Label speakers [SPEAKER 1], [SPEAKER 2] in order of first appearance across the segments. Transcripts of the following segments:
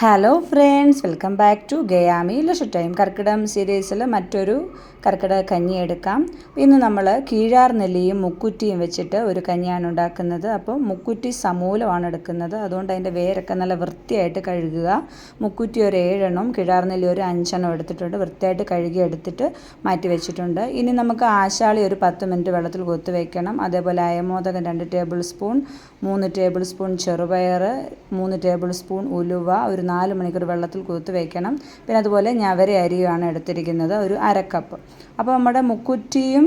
[SPEAKER 1] Hello friends welcome back to ഗയാമി ലഷ time Karkidakam സീരീസിൽ മറ്റൊരു കർക്കിടക കഞ്ഞി എടുക്കാം. ഇന്ന് നമ്മൾ കീഴാർ നെല്ലിയും മുക്കുറ്റിയും വെച്ചിട്ട് ഒരു കഞ്ഞിയാണ് ഉണ്ടാക്കുന്നത്. അപ്പോൾ മുക്കുറ്റി സമൂലമാണ് എടുക്കുന്നത്. അതുകൊണ്ട് അതിന്റെ വേരൊക്കെ നല്ല വൃത്തിയായിട്ട് കഴുകുക. മുക്കുറ്റി ഒരു ഏഴെണ്ണം കീഴാർ നെല്ലി ഒരു അഞ്ചെണ്ണം എടുത്തിട്ടുണ്ട്. വൃത്തിയായിട്ട് കഴുകി എടുത്തിട്ട് മാറ്റി വെച്ചിട്ടുണ്ട്. ഇനി നമുക്ക് ആശാളി ഒരു പത്ത് മിനിറ്റ് വെള്ളത്തിൽ കൊത്തു വയ്ക്കണം അതേപോലെ അയമോദകം രണ്ട് ടേബിൾ സ്പൂൺ മൂന്ന് ടേബിൾ സ്പൂൺ ചെറുപയർ മൂന്ന് ടേബിൾ സ്പൂൺ ഉലുവ ഒരു നാല് മണിക്കൂർ വെള്ളത്തിൽ കുതിർത്ത് വയ്ക്കണം പിന്നെ അതുപോലെ ഞവര അരിയാണ് എടുത്തിരിക്കുന്നത് ഒരു അരക്കപ്പ് അപ്പോൾ നമ്മുടെ മുക്കുറ്റിയും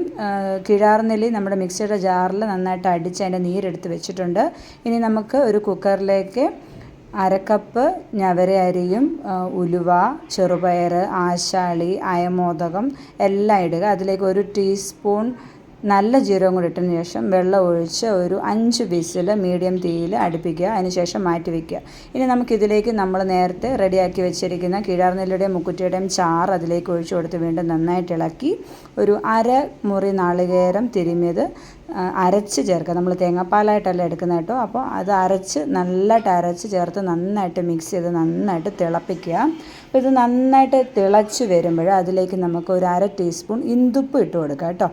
[SPEAKER 1] കിഴാർനെല്ലി നമ്മുടെ മിക്സിയുടെ ജാറിൽ നന്നായിട്ട് അടിച്ച് അതിന്റെ നീരെടുത്ത് വെച്ചിട്ടുണ്ട്. ഇനി നമുക്ക് ഒരു കുക്കറിലേക്ക് അരക്കപ്പ് ഞവര അരിയും ഉലുവ ചെറുപയർ ആശാളി അയമോദകം എല്ലാം ഇടുക. അതിലേക്ക് ഒരു ടീസ്പൂൺ നല്ല ജീരകം കൂടി ഇട്ടതിന് ശേഷം വെള്ളം ഒഴിച്ച് ഒരു അഞ്ച് വിസിൽ മീഡിയം തീയിൽ അടുപ്പിക്കുക. അതിനുശേഷം മാറ്റി വയ്ക്കുക ഇനി നമുക്കിതിലേക്ക് നമ്മൾ നേരത്തെ റെഡിയാക്കി വെച്ചിരിക്കുന്ന കിഴാർനെല്ലിയുടെയും മുക്കുറ്റിയുടെയും ചാറ് അതിലേക്ക് ഒഴിച്ചു കൊടുത്ത് വീണ്ടും നന്നായിട്ട് ഇളക്കി ഒരു അര മുറി നാളികേരം തിരുമിയത് അരച്ച് ചേർക്കുക. നമ്മൾ തേങ്ങാപ്പാലായിട്ടല്ല എടുക്കുന്നത് കേട്ടോ. അപ്പോൾ അത് അരച്ച് നല്ലതായിട്ട് അരച്ച് ചേർത്ത് നന്നായിട്ട് മിക്സ് ചെയ്ത് നന്നായിട്ട് തിളപ്പിക്കുക. അപ്പോൾ ഇത് നന്നായിട്ട് തിളച്ച് വരുമ്പോൾ അതിലേക്ക് നമുക്ക് ഒരു അര ടീസ്പൂൺ ഇന്തുപ്പ് ഇട്ട് കൊടുക്കുക കേട്ടോ.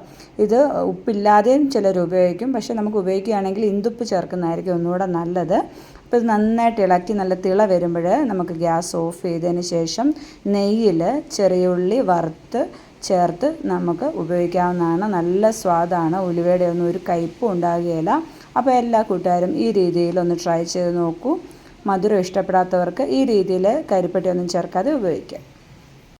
[SPEAKER 1] ഇത് ഉപ്പില്ലാതെയും ചിലർ ഉപയോഗിക്കും. പക്ഷേ നമുക്ക് ഉപയോഗിക്കുകയാണെങ്കിൽ ഇന്തുപ്പ് ചേർക്കുന്നതായിരിക്കും ഒന്നുകൂടെ നല്ലത്. അപ്പോൾ ഇത് നന്നായിട്ട് ഇളക്കി നല്ല തിള വരുമ്പോൾ നമുക്ക് ഗ്യാസ് ഓഫ് ചെയ്തതിന് ശേഷം നെയ്യിൽ ചെറിയ ഉള്ളി വറുത്ത് ചേർത്ത് നമുക്ക് ഉപയോഗിക്കാവുന്നതാണ്. നല്ല സ്വാദാണ്. ഉലുവയുടെ ഒന്നും ഒരു കയ്പും ഉണ്ടാകുകയില്ല. അപ്പോൾ എല്ലാ കൂട്ടുകാരും ഈ രീതിയിൽ ഒന്ന് ട്രൈ ചെയ്ത് നോക്കൂ. മധുരം ഇഷ്ടപ്പെടാത്തവർക്ക് ഈ രീതിയിൽ കരിപ്പട്ടി ഒന്നും ചേർക്കാതെ ഉപയോഗിക്കാം.